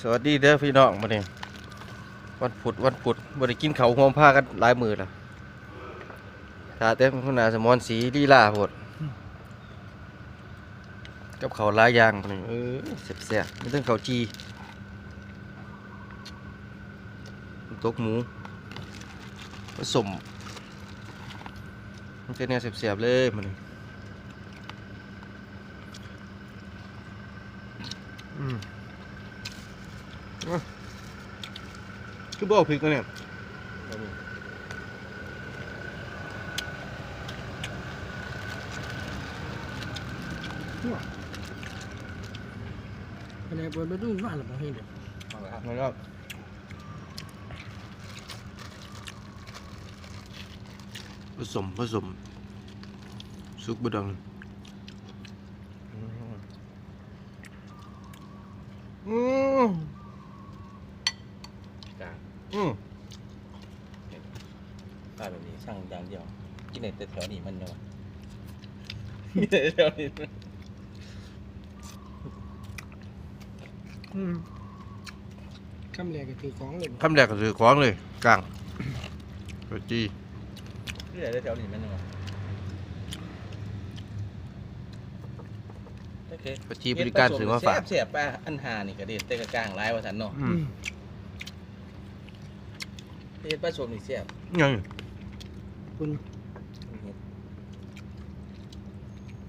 สวัสดีเด้อพี่น้องมาเนี่ยวันพุธวันพุธบ่ได้กินเขาหอมผ้ากันหลายมือแล้วตาเต้มคุณอาสมอนสีลีลาโพดกับเขาลายยางมาเนี่ยเออแซ่บๆมีทั้งเขาจีตกหมูผสมมันจะเนี่ยแซ่บๆเลยมาเนี่ยอืม คือบอกพริกนะเนี่ยอันนี้เปิดไปดูว่าหรือเปล่าเฮ้ยเดี๋ยวแล้วก็ผสมผสมซุกบดังอืม กลางอืมป้าแบบนี้สั่งอย่างเดียวกินในแต่แถวนี้มันเนาะกินในแถวนี้มันอืมคำแรกก็คือของเลยคำแรกก็คือของเลยกลางกระจีกินในแต่แถวนี้มันเนาะโอเคกระจีบริการซื้อมาฝากเสียบๆป้าอันหานี่กระเด็ดเตะกระกลางหลายว่าสันเนาะ อืม เฮ็ดป้าชมนี่เสียบยังคุณ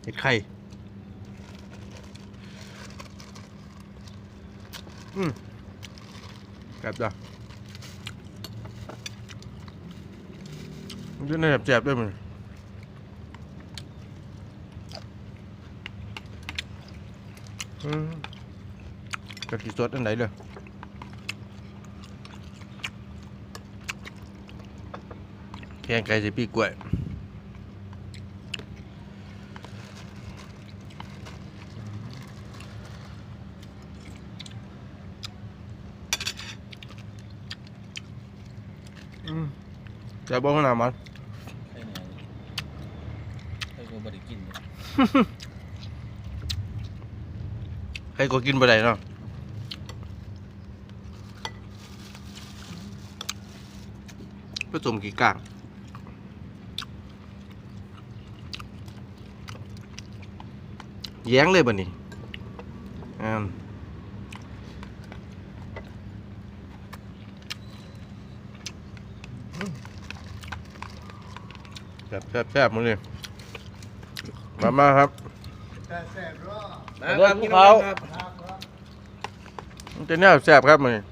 เห็ดไข่อืมแบบจ้ะมันจะได้แสบๆด้วยมั้ยอืมกะทิสดอันไหนเลย แกงไก่ใส่ปีกล้วยอืมจะบอกขนาดมันให้แหน่ให้กูบ่ได้กินเลยใครก็กินไปได้เนาะผสมกี่กลาง แย้งเลยบ่นี่อ่าแซ่บแซ่บแซ่บมึงเลยมามาครับมาครับภูเขาครับมันจะแนวแซ่บครับมึงนี่